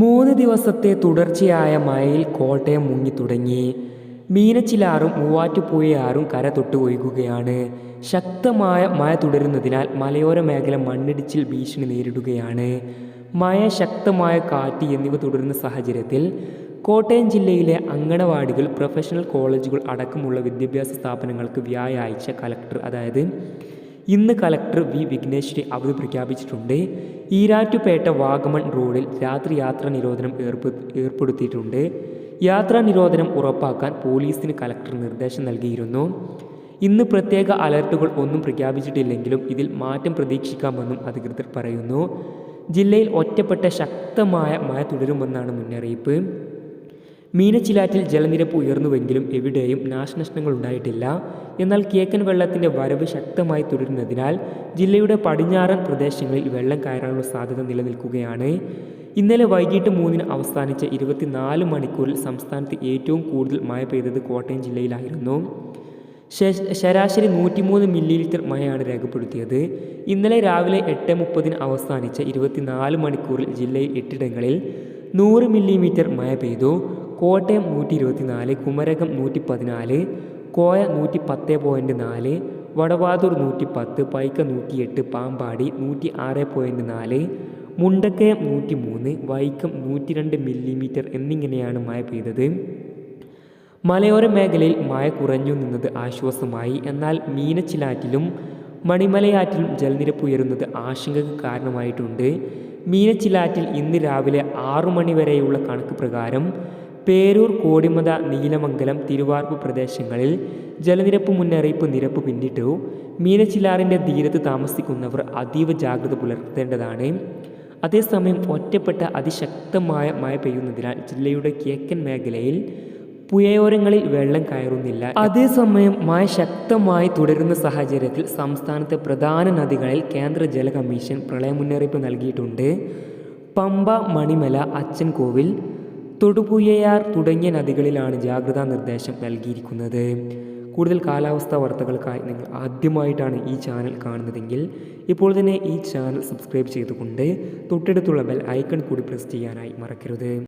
മൂന്ന് ദിവസത്തെ തുടർച്ചയായ മഴയിൽ കോട്ടയം മുങ്ങിത്തുടങ്ങി മീനച്ചിലാറും മൂവാറ്റുപുഴയാറും കര തൊട്ട് ഒഴുകുകയാണ്. ശക്തമായ മഴ തുടരുന്നതിനാൽ മലയോര മേഖല മണ്ണിടിച്ചിൽ ഭീഷണി നേരിടുകയാണ്. മഴ ശക്തമായ കാറ്റ് എന്നിവ തുടരുന്ന സാഹചര്യത്തിൽ കോട്ടയം ജില്ലയിലെ അങ്കണവാടികൾ പ്രൊഫഷണൽ കോളേജുകൾ അടക്കമുള്ള വിദ്യാഭ്യാസ സ്ഥാപനങ്ങൾക്ക് വ്യാഴാഴ്ച കലക്ടർ അതായത് ഇന്ന് കളക്ടർ വി വിഘ്നേശ്വരി അവധി പ്രഖ്യാപിച്ചിട്ടുണ്ട്. ഈരാറ്റുപേട്ട വാഗമൺ റോഡിൽ രാത്രി യാത്രാ നിരോധനം ഏർപ്പെടുത്തിയിട്ടുണ്ട്. യാത്രാ നിരോധനം ഉറപ്പാക്കാൻ പോലീസിന് കലക്ടർ നിർദ്ദേശം നൽകിയിരുന്നു. ഇന്ന് പ്രത്യേക അലർട്ടുകൾ ഒന്നും പ്രഖ്യാപിച്ചിട്ടില്ലെങ്കിലും ഇതിൽ മാറ്റം പ്രതീക്ഷിക്കാമെന്നും അധികൃതർ പറയുന്നു. ജില്ലയിൽ ഒറ്റപ്പെട്ട ശക്തമായ മഴ തുടരുമെന്നാണ് മുന്നറിയിപ്പ്. മീനച്ചിലാറ്റിൽ ജലനിരപ്പ് ഉയർന്നുവെങ്കിലും എവിടെയും നാശനഷ്ടങ്ങൾ ഉണ്ടായിട്ടില്ല. എന്നാൽ കിഴക്കൻ വെള്ളത്തിന്റെ വരവ് ശക്തമായി തുടരുന്നതിനാൽ ജില്ലയുടെ പടിഞ്ഞാറൻ പ്രദേശങ്ങളിൽ വെള്ളം കയറാനുള്ള സാധ്യത നിലനിൽക്കുകയാണ്. ഇന്നലെ വൈകിട്ട് മൂന്നിന് അവസാനിച്ച ഇരുപത്തിനാല് മണിക്കൂറിൽ സംസ്ഥാനത്ത് ഏറ്റവും കൂടുതൽ മഴ പെയ്തത് കോട്ടയം ജില്ലയിലായിരുന്നു. ശരാശരി നൂറ്റിമൂന്ന് മില്ലി ലിറ്റർ മഴയാണ് രേഖപ്പെടുത്തിയത്. ഇന്നലെ രാവിലെ എട്ട് മുപ്പതിന് അവസാനിച്ച ഇരുപത്തിനാല് മണിക്കൂറിൽ ജില്ലയിൽ എട്ടിടങ്ങളിൽ നൂറ് മില്ലിമീറ്റർ മഴ പെയ്തു. കോട്ടയം നൂറ്റി ഇരുപത്തി നാല് കുമരകം നൂറ്റി പതിനാല് കോയ നൂറ്റി പത്ത് പോയിന്റ് നാല് വടവാതൂർ നൂറ്റി പത്ത് പൈക്ക നൂറ്റിയെട്ട് പാമ്പാടി നൂറ്റി ആറ് പോയിന്റ് നാല് മുണ്ടക്കയം നൂറ്റി മൂന്ന് വൈക്കം നൂറ്റി രണ്ട് മില്ലിമീറ്റർ എന്നിങ്ങനെയാണ് മഴ പെയ്തത്. മലയോര മേഖലയിൽ മഴ കുറഞ്ഞു നിന്നത് ആശ്വാസമായി. എന്നാൽ മീനച്ചിലാറ്റിലും മണിമലയാറ്റിലും ജലനിരപ്പ് ഉയരുന്നത് ആശങ്കയ്ക്ക് കാരണമായിട്ടുണ്ട്. മീനച്ചിലാറ്റിൽ ഇന്ന് രാവിലെ ആറു മണിവരെയുള്ള കണക്ക് പ്രകാരം പേരൂർ കോടിമത നീലമംഗലം തിരുവാർപ്പ് പ്രദേശങ്ങളിൽ ജലനിരപ്പ് മുന്നറിയിപ്പ് നിരപ്പ് പിന്നിട്ടു. മീനച്ചിലാറിന്റെ തീരത്ത് താമസിക്കുന്നവർ അതീവ ജാഗ്രത പുലർത്തേണ്ടതാണ്. അതേസമയം ഒറ്റപ്പെട്ട അതിശക്തമായ മഴ പെയ്യുന്നതിനാൽ ജില്ലയുടെ കിഴക്കൻ മേഖലയിൽ പുഴയോരങ്ങളിൽ വെള്ളം കയറുന്നില്ല. അതേസമയം മഴ ശക്തമായി തുടരുന്ന സാഹചര്യത്തിൽ സംസ്ഥാനത്തെ പ്രധാന നദികളിൽ കേന്ദ്ര ജല കമ്മീഷൻ പ്രളയ മുന്നറിയിപ്പ് നൽകിയിട്ടുണ്ട്. പമ്പ മണിമല അച്ചൻകോവിൽ തൊടുപുഴയാർ തുടങ്ങിയ നദികളിലാണ് ജാഗ്രതാ നിർദ്ദേശം നൽകിയിരിക്കുന്നത്. കൂടുതൽ കാലാവസ്ഥാ വാർത്തകൾക്കായി നിങ്ങൾ ആദ്യമായിട്ടാണ് ഈ ചാനൽ കാണുന്നതെങ്കിൽ ഇപ്പോൾ തന്നെ ഈ ചാനൽ സബ്സ്ക്രൈബ് ചെയ്തുകൊണ്ട് തൊട്ടടുത്തുള്ള ബെൽ ഐക്കൺ കൂടി പ്രസ് ചെയ്യാനായി മറക്കരുത്.